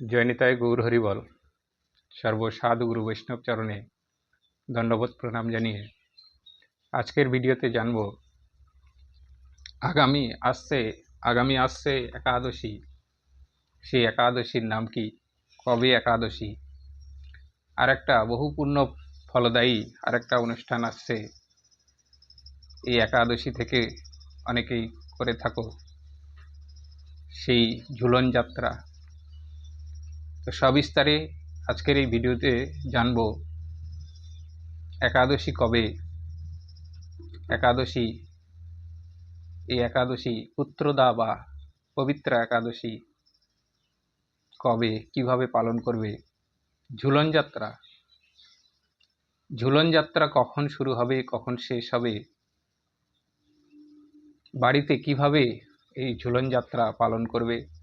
জয়নিতায় গৌর হরিবল সর্বসাধু গুরু বৈষ্ণব চরণে দণ্ডবোধ প্রণাম জানিয়ে আজকের ভিডিওতে জানব, আগামী আসছে আগামী আসছে একাদশী। সেই একাদশীর নাম কি? কবে একাদশী? আর একটা বহু পূর্ণ ফলদায়ী আর একটা অনুষ্ঠান আসছে। এই একাদশী থেকে অনেকেই করে থাকো। সেই ঝুলন যাত্রা। তো সবিস্তারে আজকের এই ভিডিওতে জানব একাদশী কবে? একাদশী, এই একাদশী পুত্রদা বা পবিত্র একাদশী কবে, কীভাবে পালন করবে? ঝুলন যাত্রা ঝুলন যাত্রা কখন শুরু হবে, কখন শেষ হবে? বাড়িতে কীভাবে এই ঝুলন যাত্রা পালন করবে?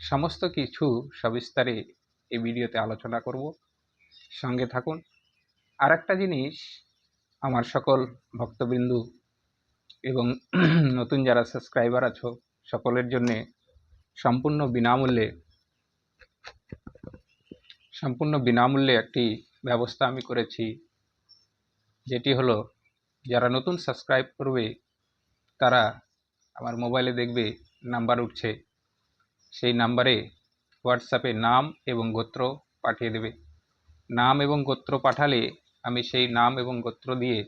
সমস্ত কিছু সবিস্তারে এই ভিডিওতে আলোচনা করব। সঙ্গে থাকুন। আর একটা জিনিস, আমার সকল ভক্তবিন্দু এবং নতুন যারা সাবস্ক্রাইবার আছো, সকলের জন্যে সম্পূর্ণ বিনামূল্যে সম্পূর্ণ বিনামূল্যে একটি ব্যবস্থা আমি করেছি। যেটি হলো, যারা নতুন সাবস্ক্রাইব করবে, তারা আমার মোবাইলে দেখবে, নাম্বার উঠছে। সেই নাম্বারে হোয়াটসঅ্যাপে নাম এবং গোত্র পাঠিয়ে দেবে। নাম এবং গোত্র পাঠালে আমি সেই নাম এবং গোত্র দিয়ে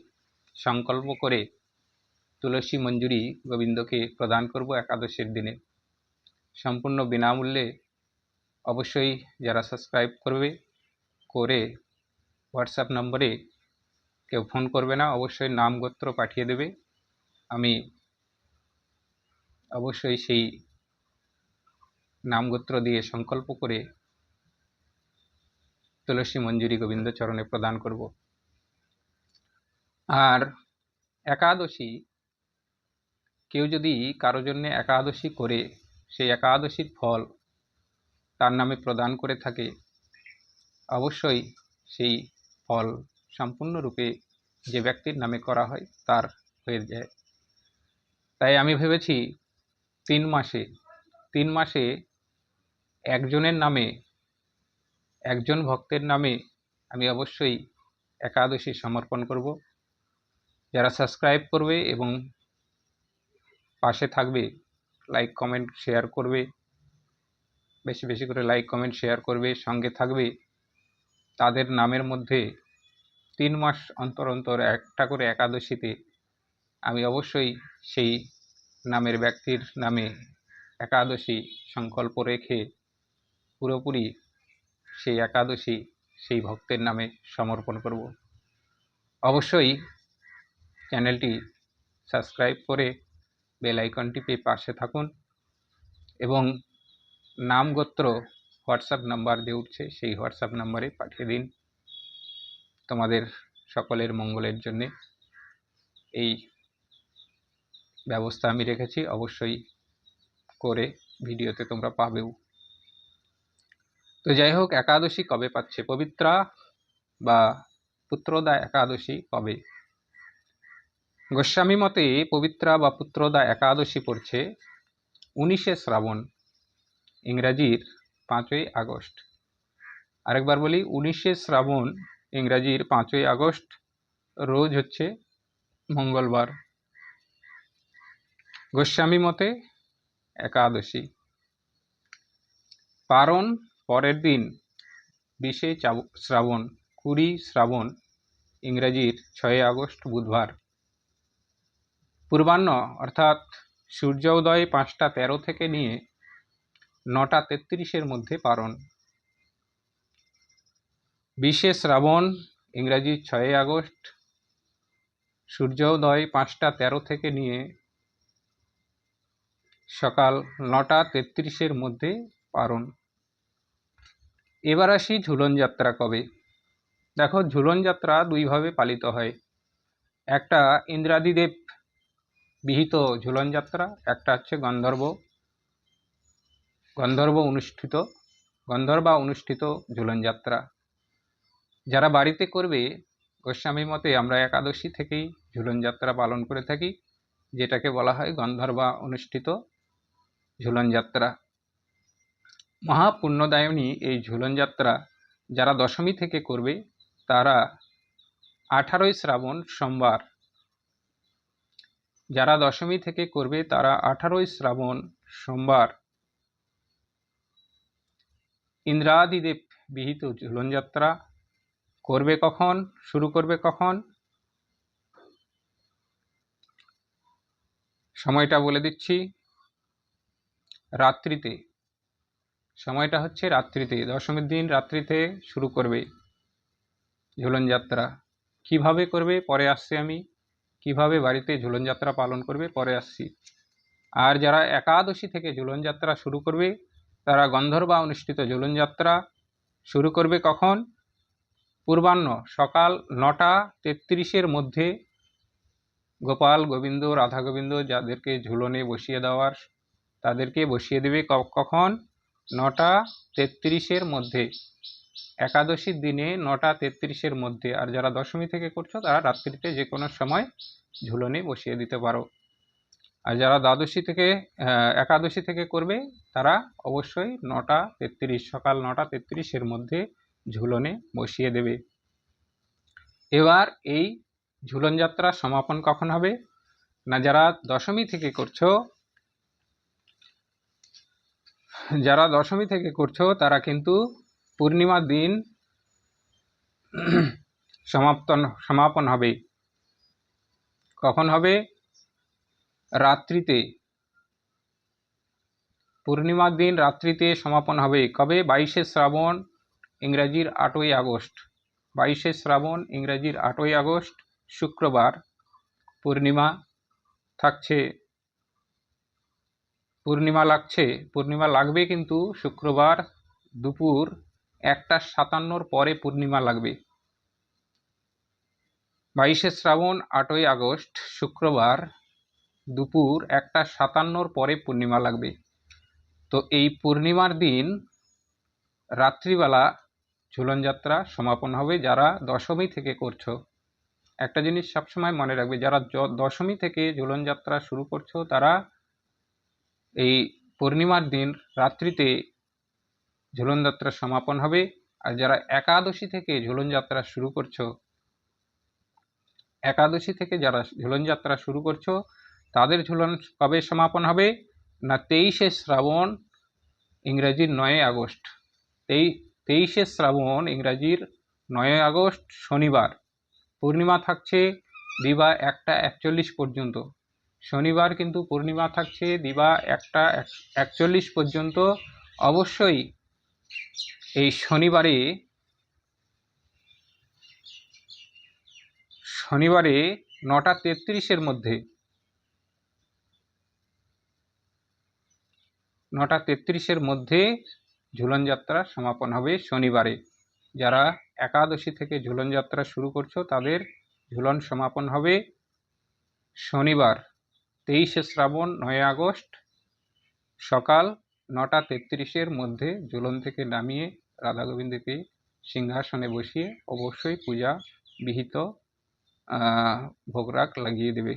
সংকল্প করে তুলসী মঞ্জুরি গোবিন্দকে প্রদান করব একাদশীর দিনে। সম্পূর্ণ বিনামূল্যে অবশ্যই যারা সাবস্ক্রাইব করবে, করে হোয়াটসঅ্যাপ নম্বরে কেউ ফোন করবে না, অবশ্যই নাম গোত্র পাঠিয়ে দেবে। আমি অবশ্যই সেই নামগোত্র দিয়ে সংকল্প করে তুলসী মঞ্জুরি গোবিন্দ চরণে প্রদান করব। আর একাদশী, কেউ যদি কারও জন্যে একাদশী করে, সেই একাদশীর ফল তার নামে প্রদান করে থাকে, অবশ্যই সেই ফল সম্পূর্ণরূপে যে ব্যক্তির নামে করা হয় তার হয়ে যায়। তাই আমি ভেবেছি তিন মাসে তিন মাসে একজনের নামে, একজন ভক্তের নামে আমি অবশ্যই একাদশী সমর্পণ করব। যারা সাবস্ক্রাইব করবে এবং পাশে থাকবে, লাইক, কমেন্ট, শেয়ার করবে, বেশি বেশি করে লাইক, কমেন্ট, শেয়ার করবে, সঙ্গে থাকবে, তাদের নামের মধ্যে তিন মাস অন্তর অন্তর একটা করে একাদশীতে আমি অবশ্যই সেই নামের ব্যক্তির নামে একাদশী সংকল্প রেখে পুরোপুরি সেই একাদশী, সেই ভক্তের নামে সমর্পণ করব। অবশ্যই চ্যানেলটি সাবস্ক্রাইব করে বেল আইকনটি পেয়ে পাশে থাকুন এবং নাম গোত্র হোয়াটসঅ্যাপ নাম্বার দিয়ে উঠছে সেই হোয়াটসঅ্যাপ নাম্বারে পাঠিয়ে দিন। তোমাদের সকলের মঙ্গলের জন্যে এই ব্যবস্থা আমি রেখেছি। অবশ্যই করে ভিডিওতে তোমরা পাবেও। তো যাই হোক, একাদশী কবে পাচ্ছে? পবিত্রা বা পুত্রদা একাদশী কবে? গোস্বামী মতে পবিত্রা বা পুত্রদা একাদশী পড়ছে উনিশে শ্রাবণ, ইংরাজির পাঁচই আগস্ট। আরেকবার বলি, উনিশে শ্রাবণ, ইংরাজির পাঁচই আগস্ট, রোজ হচ্ছে মঙ্গলবার। গোস্বামী মতে একাদশী। পারণ পরের দিন বিশে শ্রাবণ, কুড়ি শ্রাবণ, ইংরাজির ছয় আগস্ট বুধবার। পূর্বাহ্ন, অর্থাৎ সূর্য উদয় পাঁচটা তেরো থেকে নিয়ে নটা তেত্রিশের মধ্যে পারণ। বিশে শ্রাবণ, ইংরাজি ছয় আগস্ট, সূর্যোদয় পাঁচটা তেরো থেকে নিয়ে সকাল নটা তেত্রিশের মধ্যে পারণ। এবার আসি ঝুলন যাত্রা কবে? দেখো, ঝুলন যাত্রা দুইভাবে পালিত হয়। একটা ইন্দ্রাদিদেব বিহিত ঝুলন যাত্রা, একটা হচ্ছে গন্ধর্ব। গন্ধর্ব অনুষ্ঠিত, গন্ধর্বা অনুষ্ঠিত ঝুলন যাত্রা। যারা বাড়িতে করবে গোস্বামী মতে আমরা একাদশী থেকেই ঝুলন যাত্রা পালন করে থাকি, যেটাকে বলা হয় গন্ধর্বা অনুষ্ঠিত ঝুলন যাত্রা। মহাপুণ্যদায়নী এই ঝুলন যাত্রা যারা দশমী থেকে করবে, তারা আঠারোই শ্রাবণ সোমবার। যারা দশমী থেকে করবে, তারা আঠারোই শ্রাবণ সোমবার। ইন্দ্রাদিদেব বিহিত ঝুলন যাত্রা। করবে কখন? শুরু করবে কখন? সময়টা বলে দিচ্ছি। রাত্রিতে সময়টা হচ্ছে রাত্রিতে, দশমীর দিন রাত্রিতে শুরু করবে ঝুলন যাত্রা। কীভাবে করবে? পরে আসছি আমি। কীভাবে বাড়িতে ঝুলন যাত্রা পালন করবে? পরে আসছি। আর যারা একাদশী থেকে ঝুলন যাত্রা শুরু করবে, তারা গন্ধর্বা অনুষ্ঠিত ঝুলন যাত্রা শুরু করবে কখন? পূর্বাহ্ন, সকাল নটা তেত্রিশের মধ্যে। গোপাল গোবিন্দ, রাধা গোবিন্দ যাদেরকে ঝুলনে বসিয়ে দেওয়ার, তাদেরকে বসিয়ে দেবে কখন? নটা তেত্রিশের মধ্যে। একাদশীর দিনে নটা তেত্রিশের মধ্যে। আর যারা দশমী থেকে করছ, তারা রাত্রিতে যে কোনো সময় ঝুলনে বসিয়ে দিতে পারো। আর যারা দ্বাদশী থেকে একাদশী থেকে করবে, তারা অবশ্যই নটা তেত্রিশ, সকাল নটা তেত্রিশের মধ্যে ঝুলনে বসিয়ে দেবে। এবার এই ঝুলন যাত্রা সমাপন কখন হবে? না যারা দশমী থেকে করছ যারা দশমী থেকে করছ, তারা কিন্তু পূর্ণিমার দিন সমাপ্তন, সমাপন হবে। কখন হবে? রাত্রিতে। পূর্ণিমার দিন রাত্রিতে সমাপন হবে। কবে? বাইশে শ্রাবণ, ইংরাজির আটই আগস্ট। বাইশে শ্রাবণ, ইংরাজির আটই আগস্ট, শুক্রবার। পূর্ণিমা থাকছে। পূর্ণিমা লাগছে, পূর্ণিমা লাগবে কিন্তু শুক্রবার দুপুর একটা সাতান্নর পরে পূর্ণিমা লাগবে। বাইশে শ্রাবণ, আটই আগস্ট, শুক্রবার দুপুর একটা সাতান্নর পরে পূর্ণিমা লাগবে। তো এই পূর্ণিমার দিন রাত্রিবেলা ঝুলন যাত্রা সমাপন হবে যারা দশমী থেকে করছ। একটা জিনিস সবসময় মনে রাখবে, যারা দশমী থেকে ঝুলন যাত্রা শুরু করছ তারা এই পূর্ণিমার দিন রাত্রিতে ঝুলন যাত্রা সমাপন হবে। আর যারা একাদশী থেকে ঝুলন যাত্রা শুরু করছ, একাদশী থেকে যারা ঝুলন যাত্রা শুরু করছ, তাদের ঝুলন কবে সমাপন হবে? না তেইশে শ্রাবণ, ইংরেজির নয় আগস্ট। তেই, তেইশে শ্রাবণ, ইংরাজির নয় আগস্ট, শনিবার। পূর্ণিমা থাকছে দিবা একটা একচল্লিশ পর্যন্ত। শনিবার কিন্তু পূর্ণিমা থাকছে, দিবা একটা এক- একচল্লিশ পর্যন্ত। অবশ্যই এই শনিবারে শনিবারে নটা তেত্রিশের মধ্যে, নটা তেত্রিশের মধ্যে ঝুলন যাত্রা সমাপন হবে শনিবারে। যারা একাদশী থেকে ঝুলন যাত্রা শুরু করছ, তাদের ঝুলন সমাপন হবে শনিবার। তেইশে শ্রাবণ, নয় আগস্ট, সকাল নটা তেত্রিশের মধ্যে ঝুলন থেকে নামিয়ে রাধা গোবিন্দকে সিংহাসনে বসিয়ে অবশ্যই পূজা বিহিত ভোগরাগ লাগিয়ে দেবে।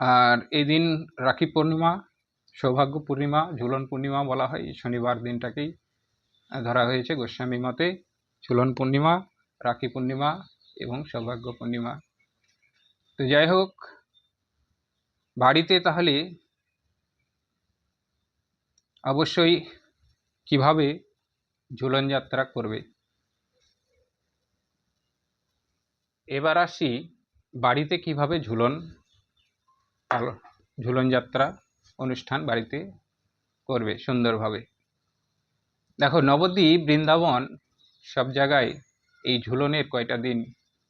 আর এদিন রাখি পূর্ণিমা, সৌভাগ্য পূর্ণিমা, ঝুলন পূর্ণিমা বলা হয়। শনিবার দিনটাকেই ধরা হয়েছে গোস্বামী মতে। ঝুলন পূর্ণিমা, রাখি পূর্ণিমা এবং সৌভাগ্য পূর্ণিমা। তো যাই হোক বাড়িতে তাহলে অবশ্যই কীভাবে ঝুলন যাত্রা করবে? এবার আসি বাড়িতে কীভাবে ঝুলন ঝুলন যাত্রা অনুষ্ঠান বাড়িতে করবে সুন্দরভাবে। দেখো, নবদ্বীপ, বৃন্দাবন সব জায়গায় এই ঝুলনের কয়টা দিন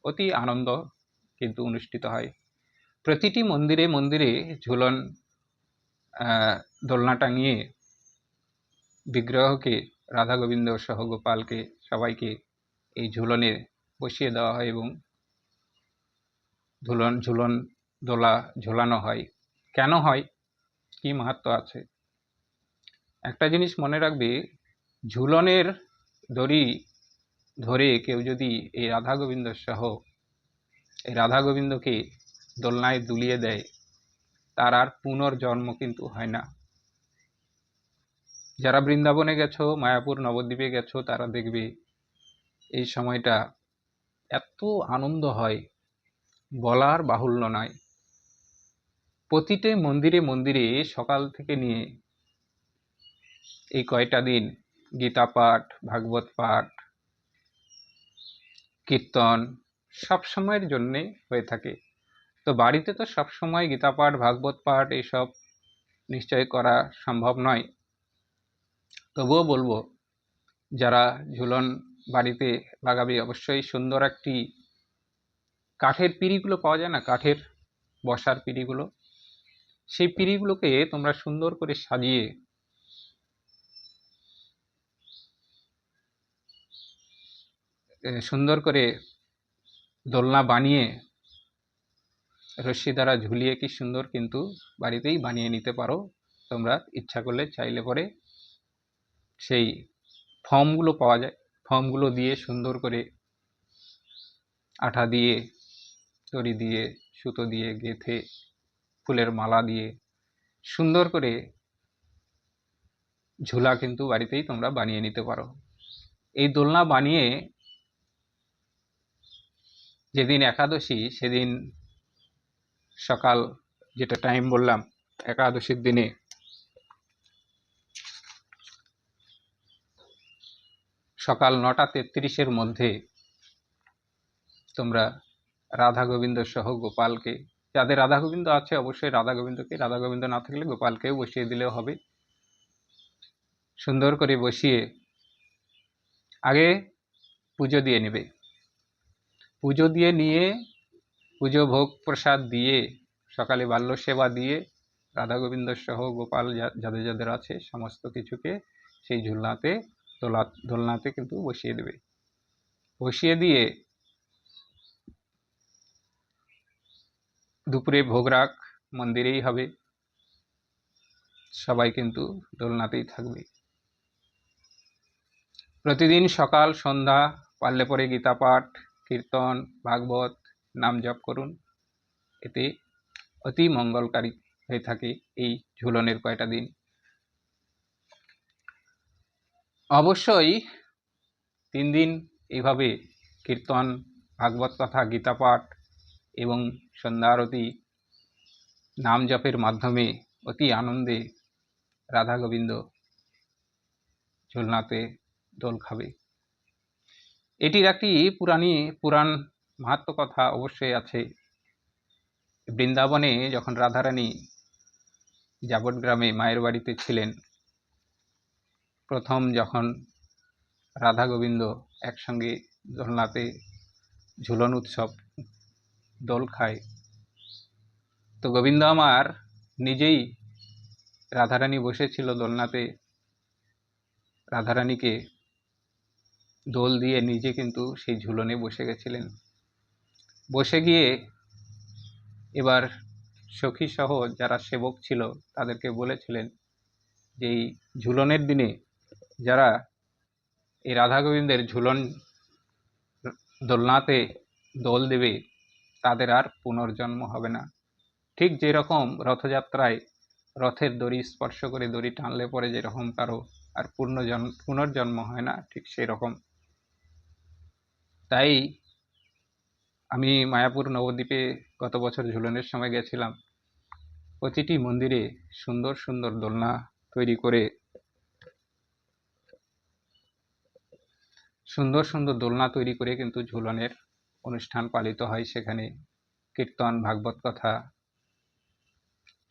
অতি আনন্দ কিন্তু অনুষ্ঠিত হয়। প্রতিটি মন্দিরে মন্দিরে ঝুলন দোলনা টাঙিয়ে বিগ্রহকে রাধা গোবিন্দ সহ গোপালকে সবাইকে এই ঝুলনে বসিয়ে দেওয়া হয় এবং ঝুলন ঝুলন, দোলা ঝোলানো হয়। কেন হয়? কি মাহাত্ম আছে? একটা জিনিস মনে রাখবে, ঝুলনের দড়ি ধরে কেউ যদি এই রাধা গোবিন্দ সহ এই রাধা গোবিন্দকে দোলনায় দুলিয়ে দেয়। তার আর পুনর্জন্ম কিন্তু হয় না। যারা বৃন্দাবনে গেছো, মায়াপুর নবদ্বীপে গেছো, তারা দেখবে এই সময়টা এত আনন্দ হয়, বলার বাহুল্য নয় প্রতিটি মন্দিরে মন্দিরে সকাল থেকে নিয়ে এই কয়টা দিন গীতা পাঠ ভাগবত পাঠ, কীর্তন সব সময়ের জন্যে হয়ে থাকে। তো বাড়িতে তো সব সময় গীতা পাঠ, ভাগবত পাঠ এইসব নিশ্চয় করা সম্ভব নয়। তবুও বলব, যারা ঝুলন বাড়িতে লাগাবে, অবশ্যই সুন্দর একটি কাঠের পিঁড়িগুলো পাওয়া যায় না, কাঠের বসার পিঁড়িগুলো। সেই পিঁড়িগুলোকে তোমরা সুন্দর করে সাজিয়ে সুন্দর করে দোলনা বানিয়ে রশ্মি দ্বারা ঝুলিয়ে কি সুন্দর কিন্তু বাড়িতেই বানিয়ে নিতে পারো। তোমরা ইচ্ছা করলে চাইলে পরে সেই ফর্মগুলো পাওয়া যায়। ফর্মগুলো দিয়ে সুন্দর করে আঠা দিয়ে, দড়ি দিয়ে, সুতো দিয়ে গেঁথে, ফুলের মালা দিয়ে সুন্দর করে ঝুলা কিন্তু বাড়িতেই তোমরা বানিয়ে নিতে পারো। এই দোলনা বানিয়ে যেদিন একাদশী সেদিন সকাল যেটা টাইম বললাম, একাদশীর দিনে। সকাল নটা তেত্রিশের মধ্যে তোমরা রাধা গোবিন্দ সহ গোপালকে, যাদের রাধা গোবিন্দ আছে অবশ্যই রাধা গোবিন্দকে, রাধা গোবিন্দ না থাকলে গোপালকেও বসিয়ে দিলেও হবে। সুন্দর করে বসিয়ে আগে পুজো দিয়ে নেবে। পুজো দিয়ে নিয়ে পুজো ভোগ প্রসাদ দিয়ে, সকালে বাল্য সেবা দিয়ে রাধা গোবিন্দ সহ গোপাল যাদের যাদের আছে সমস্ত কিছুকে সেই ঝুলনাতে, দোলা, দোলনাতে কিন্তু বসিয়ে দেবে। বসিয়ে দিয়ে দুপুরে ভোগ রাখ মন্দিরেই হবে। সবাই কিন্তু দোলনাতেই থাকবে। প্রতিদিন সকাল, সন্ধ্যা, পারলে পরে গীতা পাঠ, কীর্তন, ভাগবত নাম জপ করুন। এতে অতি মঙ্গলকারী হয়ে থাকে এই ঝুলনের কয়টা দিন। অবশ্যই তিন দিন এইভাবে কীর্তন, ভাগবত কথা, গীতা পাঠ এবং সন্ধ্যা আরতি, নাম জপের মাধ্যমে অতি আনন্দে রাধা গোবিন্দ ঝুলনাতে দোল খাবে। এটির একটি পুরাণী, পুরাণ মাহাত্ম কথা অবশ্যই আছে। বৃন্দাবনে যখন রাধারানী যাবট গ্রামে মায়ের বাড়িতে ছিলেন, প্রথম যখন রাধা গোবিন্দ একসঙ্গে দোলনাতে ঝুলন উৎসব, দোল খায়, তো গোবিন্দ আমার নিজেই রাধারানী বসেছিল দোলনাতে। রাধারানীকে দোল দিয়ে নিজে কিন্তু সেই ঝুলনে বসে গেছিলেন। বসে গিয়ে এবার সখী সহ যারা সেবক ছিল তাদেরকে বলেছিলেন যে এই ঝুলনের দিনে যারা এই রাধা গোবিন্দের ঝুলন দোলনাতে দোল দেবে, তাদের আর পুনর্জন্ম হবে না। ঠিক যেরকম রথযাত্রায় রথের দড়ি স্পর্শ করে দড়ি টানলে পরে যেরকম কারও আর পূর্ণজন্ম পুনর্জন্ম হয় না, ঠিক সেই রকম তাই আমি মায়াপুর নবদ্বীপে গত বছর ঝুলনের সময় গেছিলাম। প্রতিটি মন্দিরে সুন্দর সুন্দর দোলনা তৈরি করে সুন্দর সুন্দর দোলনা তৈরি করে কিন্তু ঝুলনের অনুষ্ঠান পালিত হয় সেখানে। কীর্তন, ভাগবত কথা,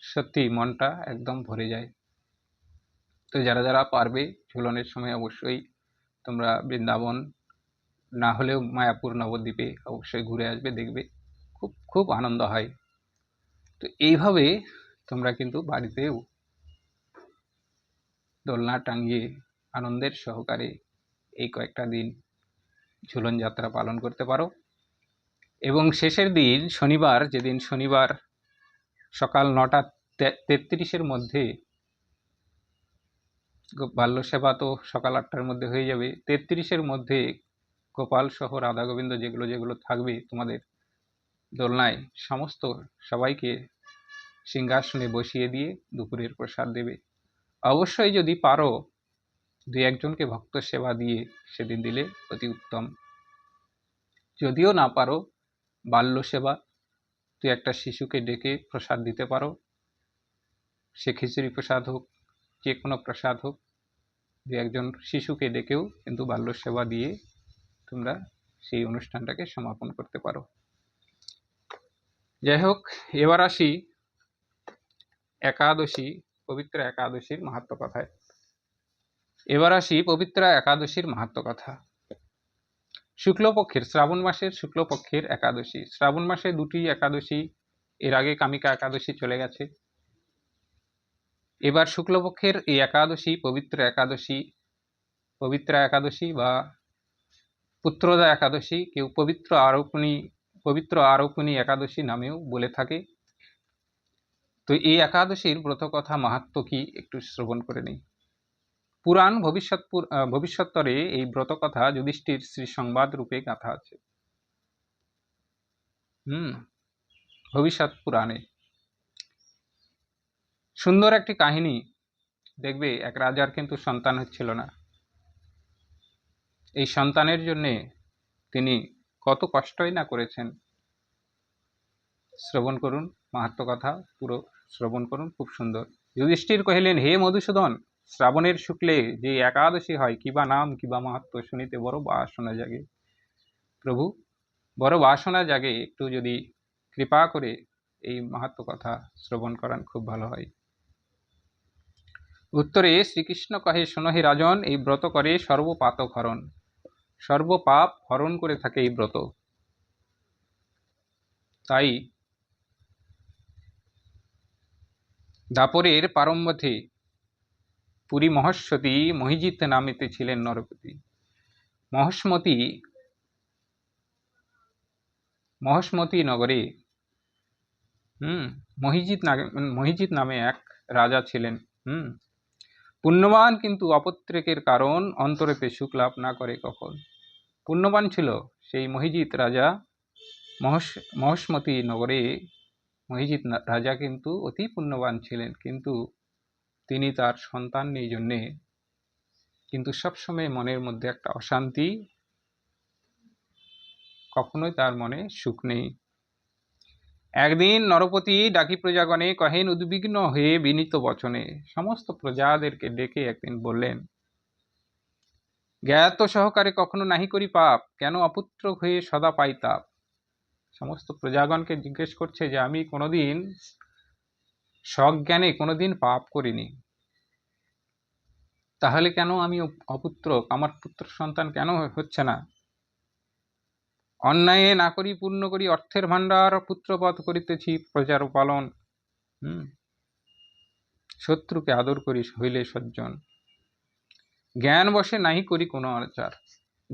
সত্যি মনটা একদম ভরে যায়। তো যারা যারা পারবে ঝুলনের সময় অবশ্যই তোমরা বৃন্দাবন না হলেও মায়াপুর নবদ্বীপে অবশ্যই ঘুরে আসবে, দেখবে। খুব খুব আনন্দ হয়। তো এইভাবে তোমরা কিন্তু বাড়িতেও দোলনা টাঙিয়ে আনন্দের সহকারে এই কয়েকটা দিন ঝুলন যাত্রা পালন করতে পারো। এবং শেষের দিন, শনিবার, যেদিন শনিবার সকাল নটা তেত্রিশের মধ্যে বাল্য সেবা তো সকাল আটটার মধ্যে হয়ে যাবে। তেত্রিশের মধ্যে গোপাল সহ রাধা গোবিন্দ যেগুলো যেগুলো থাকবে তোমাদের দোলনায়, সমস্ত সবাইকে সিংহাসনে বসিয়ে দিয়ে দুপুরের প্রসাদ দেবে। অবশ্যই যদি পারো, দুই একজনকে ভক্ত সেবা দিয়ে সেদিন দিলে অতি উত্তম। যদিও না পারো বাল্য সেবা তুই একটা শিশুকে ডেকে প্রসাদ দিতে পারো। সে খিচুড়ি প্রসাদ হোক, যে কোনো প্রসাদ হোক দু একজন শিশুকে ডেকেও কিন্তু বাল্য সেবা দিয়ে তোমরা সেই অনুষ্ঠানটাকে সমাপন করতে পারো। যাই হোক এবার আসি একাদশী, পবিত্র একাদশীর মাহাত্ম কথায়। এবার আসি পবিত্র একাদশীর মাহাত্ম কথা। শুক্লপক্ষের, শ্রাবণ মাসের শুক্লপক্ষের একাদশী। শ্রাবণ মাসে দুটি একাদশী, এর আগে কামিকা একাদশী চলে গেছে। এবার শুক্লপক্ষের এই একাদশী, পবিত্র একাদশী পবিত্র একাদশী বা পুত্রদা একাদশী কেউ পবিত্র আরোপণী পবিত্র আরোপণী একাদশী নামেও বলে থাকে। তো এই একাদশীর ব্রত কথা মাহাত্ম কি একটু শ্রবণ করে নেই। পুরাণ ভবিষ্যৎ ভবিষ্যত্তরে এই ব্রত কথা যুধিষ্ঠির শ্রী সংবাদ রূপে গাথা আছে। হুম, ভবিষ্যৎ পুরাণে। সুন্দর একটি কাহিনী। দেখবে এক রাজার কিন্তু সন্তান হচ্ছিল না। এই সন্তানের জন্যে তিনি কত কষ্টই না করেছেন। শ্রবণ করুন মাহাত্ম কথা পুরো শ্রবণ করুন, খুব সুন্দর। যুধিষ্ঠির কহিলেন, হে মধুসূদন, শ্রাবণের শুক্লে যে একাদশী হয় কিবা নাম কিবা মাহাত্ম শুনিতে বড় বাসনা জাগে। প্রভু, বড় বাসনা জাগে, একটু যদি কৃপা করে এই মাহাত্ম কথা শ্রবণ করান, খুব ভালো হয়। উত্তরে শ্রীকৃষ্ণ কহে শোনহে রাজন, এই ব্রত করে সর্বপাতক হরণ সর্বপাপ হরণ করে থাকে এই ব্রত। তাই দাপরের পারম্বথে পুরী মহস্বতী মহিজিৎ নামেতে ছিলেন নরপতি। মহস্মতি মহস্মতি নগরে, হুম, মহিজিৎ নাগে- মহিজিৎ নামে এক রাজা ছিলেন, হুম পুণ্যবান কিন্তু অপত্রেকের কারণ অন্তরেতে সুখ লাভ না করে কখন। পুণ্যবান ছিল সেই মহিজিৎ রাজা। মহস, মহস্মতি নগরে মহিজিৎ রাজা কিন্তু অতি পুণ্যবান ছিলেন। কিন্তু তিনি তার সন্তান নেই জন্যে। কিন্তু সবসময় মনের মধ্যে একটা অশান্তি। কখনোই তার মনে সুখ নেই। একদিন নরপতি ডাকি প্রজাগণে, কহেন, উদ্বিগ্ন হয়ে বিনীত বচনে। সমস্ত প্রজাদেরকে ডেকে একদিন বললেন, জ্ঞাত সহকারে কখনো নাহি করি পাপ, কেন অপুত্র হয়ে সদা পাই তাপ? সমস্ত প্রজাগণকে জিজ্ঞেস করছে যে, আমি কোনোদিন সজ্ঞানে কোনোদিন পাপ করিনি। তাহলে কেন আমি অপুত্র? আমার পুত্র সন্তান কেন হচ্ছে না? অন্যায়ে না করি, পূর্ণ করি, অর্থের ভাণ্ডার পুত্রপথ করিতেছি প্রজার পালন। শত্রুকে আদর করি, হইলে সজ্জন। জ্ঞান বসে নাহি করি কোনো অনাচার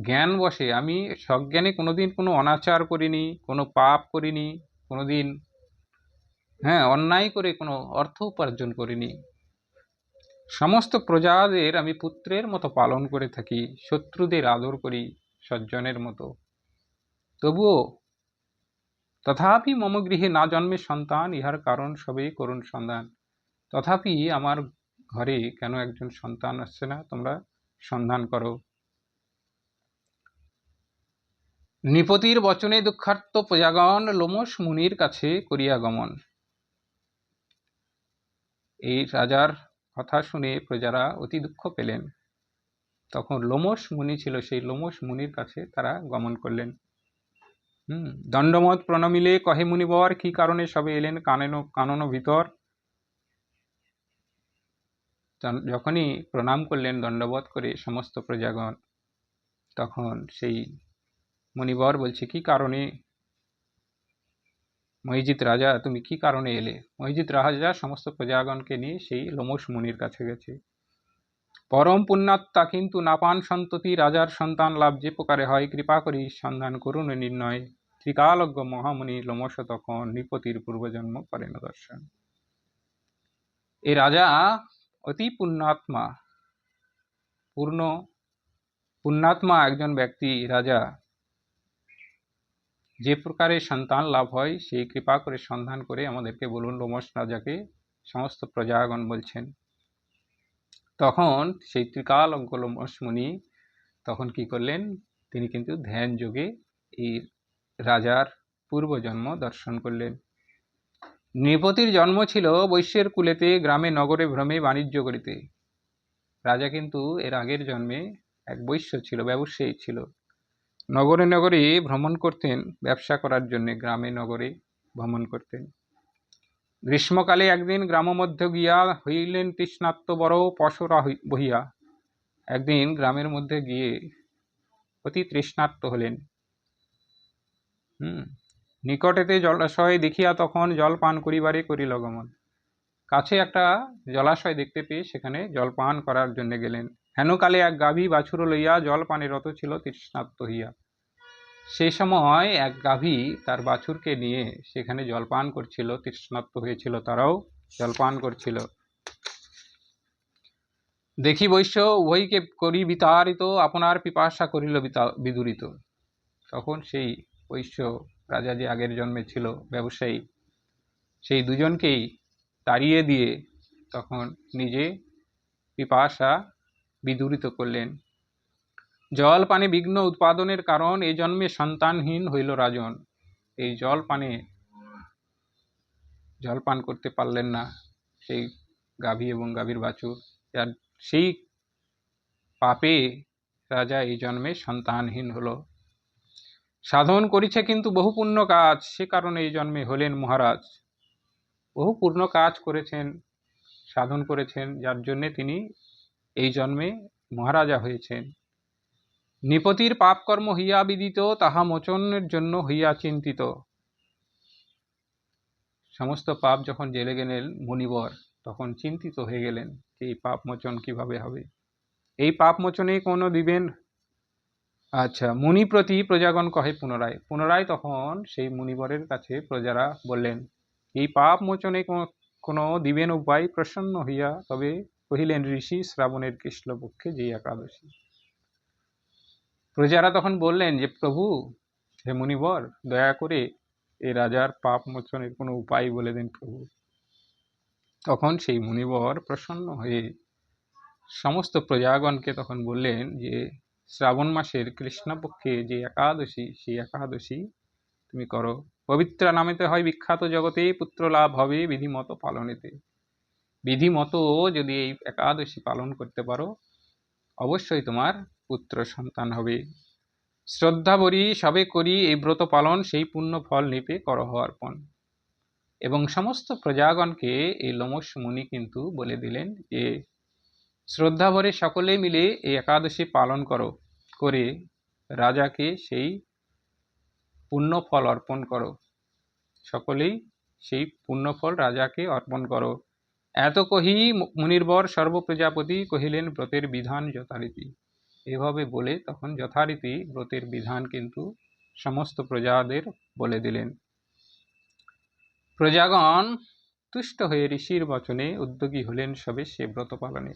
জ্ঞান বসে, আমি সজ্ঞানে কোনোদিন কোনো অনাচার করিনি, কোনো পাপ করিনি, কোনোদিন হ্যাঁ অন্যায় করে কোনো অর্থ উপার্জন করিনি। সমস্ত প্রজাদের আমি পুত্রের মতো পালন করে থাকি, শত্রুদের আদর করি, সজ্জনের মতো। তবুও তথাপি মম গৃহে না জন্মে সন্তান, ইহার কারণ সবেই করুণ সন্ধান। তথাপি আমার ঘরে কেন একজন সন্তান আসছে না? তোমরা সন্ধান করো। নৃপতির বচনে দুঃখার্থ প্রজাগণ লোমস মুনির কাছে করিয়া গমন। এই রাজার কথা শুনে প্রজারা অতি দুঃখ পেলেন। তখন লোমস মুনি ছিল, সেই লোমস মুনির কাছে তারা গমন করলেন। হুম, দণ্ডমত প্রণমিলে কহে মুনিবর, কি কারণে সবে এলেন কানন কানন ভিতর? যখনই প্রণাম করলেন দণ্ডবোধ করে সমস্ত প্রজাগণ, তখন সেই মুনিবর বলছে, কি কারণে? মহিজিৎ রাজা, তুমি কি কারণে এলে? মহিজিৎ রাজা সমস্ত প্রজাগণকে নিয়ে সেই লোমস মুনির কাছে গেছে। পরম পুণ্যাত্মা কিন্তু নাপান সন্ততি, রাজার সন্তান লাভ যে প্রকারে হয়, কৃপা করি সন্ধান করুন নির্ণয়। ত্রিকালজ্ঞ মহামুনি লোমস তখন নৃপতির পূর্বজন্ম করেন দর্শন। এই রাজা অতি পুণ্যাত্মা। পূর্ণ পুণ্যাত্মা একজন ব্যক্তি, রাজা। যে প্রকারে সন্তান লাভ হয়, সেই কৃপা করে সন্ধান করে আমাদেরকে বলুন লোমস রাজাকে সমস্ত প্রজাগণ বলছেন। তখন সেই ত্রিকালঙ্কলমস মুনি তখন কি করলেন? তিনি কিন্তু ধ্যান যোগে এই রাজার পূর্বজন্ম দর্শন করলেন। নৃপতির জন্ম ছিল বৈশ্যের কুলেতে, গ্রামে, নগরে, ভ্রমে, বাণিজ্য করিতে। রাজা কিন্তু এর আগের জন্মে এক বৈশ্য ছিল, ব্যবসায়ী ছিল। নগরে নগরে ভ্রমণ করতেন, ব্যবসা করার জন্য গ্রামে, নগরে ভ্রমণ করতেন। গ্রীষ্মকালে একদিন গ্রাম মধ্যে গিয়া হইলেন তৃষ্ণাত্ম বড় পশরা বহিয়া। একদিন গ্রামের মধ্যে গিয়ে অতি তৃষ্ণার্ত হলেন। হুম, নিকটেতে জলাশয় দেখিয়া তখন জল পান করিবারে করিল গমন। কাছে একটা জলাশয় দেখতে পেয়ে সেখানে জল পান করার জন্য গেলেন। হেনকালে এক গাভী বাছুর লইয়া জল পানে রত ছিল তৃষ্ণার্ত হইয়া। সেই সময় এক গাভী তার বাছুরকে নিয়ে সেখানে জলপান করছিল, তৃষ্ণার্ত হয়েছিল তারাও, জলপান করছিল। দেখি বৈশ্য, উভয়কে করি বিতাড়িত, আপনার পিপাসা করিল বিদূরিত। তখন সেই বৈশ্য রাজা যে আগের জন্মে ছিল, ব্যবসায়ী, সেই দুজনকেই তাড়িয়ে দিয়ে তখন নিজে পিপাসা বিদুরিত করলেন। জল পানে বিঘ্ন উৎপাদনের কারণ এই জন্মে সন্তানহীন হইল রাজন। এই জল পানে জল পান করতে পারলেন না সেই গাভী এবং গাভীর বাছুর। যার সেই পাপে রাজা এই জন্মে সন্তানহীন হলো। সাধন করিছে কিন্তু বহু পুণ্য কাজ, সে কারণে এই জন্মে হলেন মহারাজ। বহু পূর্ণ কাজ করেছেন, সাধন করেছেন, যার জন্যে তিনি এই জন্মে মহারাজা হয়েছেন। নৃপতির পাপকর্ম হইয়া বিদিত, তাহা মোচনের জন্য হইয়া চিন্তিত। সমস্ত পাপ যখন জেলে গেলেন মুনিবর, তখন চিন্তিত হয়ে গেলেন যে এই পাপ মোচন কীভাবে হবে। এই পাপ মোচনে কোনো দিবেন? আচ্ছা মুনি প্রতি প্রজাগণ কহে পুনরায়। পুনরায় তখন সেই মুনিবরের কাছে প্রজারা বললেন, এই পাপ মোচনে কোনো- কোনো দিবেন উপায় প্রসন্ন হইয়া? তবে কহিলেন, ঋষি শ্রাবণের কৃষ্ণপক্ষে যে একাদশী। প্রজারা তখন বললেন যে, প্রভু, হে মুনিবর, দয়া করে এ রাজার পাপ মোচনের কোনো উপায় বলে দিন প্রভু। তখন সেই মুনিবর প্রসন্ন হয়ে সমস্ত প্রজাগণকে তখন বললেন যে, শ্রাবণ মাসের কৃষ্ণপক্ষে যে একাদশী, সেই একাদশী তুমি করো। পবিত্র নামেতে হয় বিখ্যাত জগতে পুত্র লাভ হবে বিধিমত পালনেতে। বিধিমতো যদি এই একাদশী পালন করতে পারো, অবশ্যই তোমার পুত্র সন্তান হবে। শ্রদ্ধা বরি সবে করি এই ব্রত পালন, সেই পুণ্য ফল নিপে করহ অর্পণ। এবং সমস্ত প্রজাগণকে এই লোমস মুনি কিন্তু বলে দিলেন যে, শ্রদ্ধা ভরে সকলে মিলে এই একাদশী পালন করো, করে রাজাকে সেই পুণ্য ফল অর্পণ করো। সকলেই সেই পুণ্যফল রাজাকে অর্পণ করো। এত কহি মুনির্বর সর্ব প্রজাপতি কহিলেন, ব্রতের বিধান যথারীতি। এভাবে বলে তখন যথারীতি ব্রতের বিধান কিন্তু সমস্ত প্রজাদের বলে দিলেন। প্রজাগণ তুষ্ট হয়ে ঋষির বচনে উদ্যোগী হলেন সবে সে ব্রত পালনে।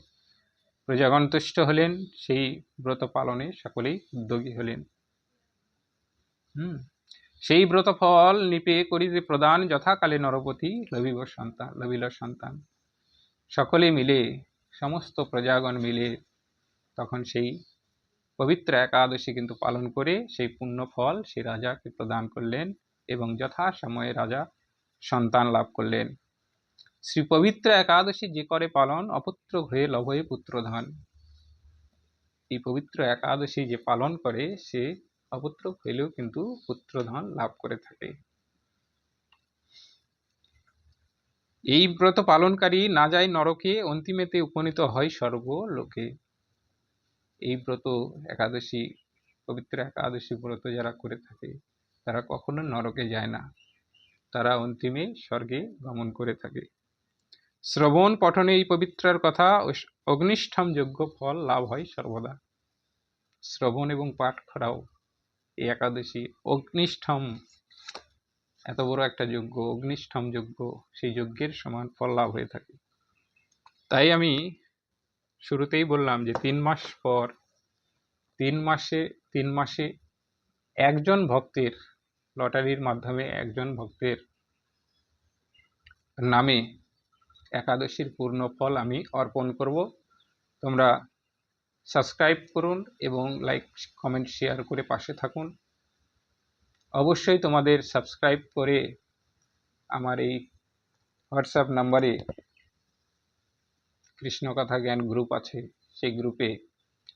প্রজাগণ তুষ্ট হলেন, সেই ব্রত পালনে সকলেই উদ্যোগী হলেন। হুম, সেই ব্রত ফল নিপে করিতে প্রদান যথাকালে নরপতি লভিব সন্তান, লভিল সন্তান। সকলে মিলে, সমস্ত প্রজাগণ মিলে তখন সেই পবিত্র একাদশী কিন্তু পালন করে সেই পুণ্য ফল সেই রাজাকে প্রদান করলেন এবং যথা সময়ে রাজা সন্তান লাভ করলেন। শ্রী পবিত্র একাদশী যে করে পালন, অপুত্র হয়ে লভয়ে পুত্রধন এই পবিত্র একাদশী যে পালন করে, সে অপুত্র হইলেও কিন্তু পুত্রধন লাভ করে থাকে। এই ব্রত পালনকারী না যায় নরকে, অন্তিমেতে উপনীত হয় সর্বলোকে এই ব্রত একাদশী, পবিত্র একাদশী ব্রত যারা করে থাকে, তারা কখনো নরকে যায় না। তারা অন্তিমে স্বর্গে গমন করে থাকে। শ্রবণ পঠনে এই পবিত্রার কথা অগ্নিষ্ঠম যোগ্য ফল লাভ হয় সর্বদা। শ্রবণ এবং পাঠ করাও এই একাদশী। অগ্নিষ্ঠম, এত বড় একটা যজ্ঞ, অগ্নিষ্ঠম যজ্ঞ, সেই যজ্ঞের সমান ফল লাভ হয়ে থাকে। তাই আমি শুরুতেই বললাম যে তিন মাস পর, তিন মাসে তিন মাসে একজন ভক্তের, লটারির মাধ্যমে একজন ভক্তের নামে একাদশীর পূর্ণ ফল আমি অর্পণ করব। তোমরা সাবস্ক্রাইব করুন এবং লাইক, কমেন্ট, শেয়ার করে পাশে থাকুন। অবশ্যই তোমাদের সাবস্ক্রাইব করে আমার এই হোয়াটসঅ্যাপ নাম্বারে কৃষ্ণকথা জ্ঞান গ্রুপ আছে, সেই গ্রুপে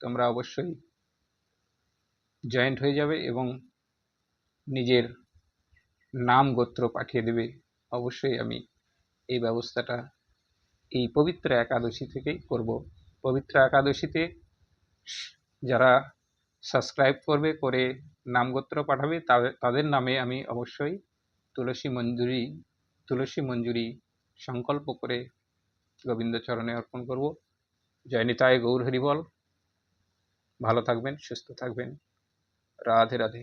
তোমরা অবশ্যই জয়েন্ট হয়ে যাবে এবং নিজের নাম গোত্র পাঠিয়ে দেবে। অবশ্যই আমি এই ব্যবস্থাটা এই পবিত্র একাদশী থেকেই করব। পবিত্র একাদশীতে যারা সাবস্ক্রাইব করবে, করে নাম গোত্র পাঠাবে তাদের নামে আমি অবশ্যই তুলসী মঞ্জুরি তুলসী মঞ্জুরি সংকল্প করে গোবিন্দ চরণে অর্পণ করব। জয়নিতায় গৌর হরিবল ভালো থাকবেন সুস্থ থাকবেন। রাধে রাধে।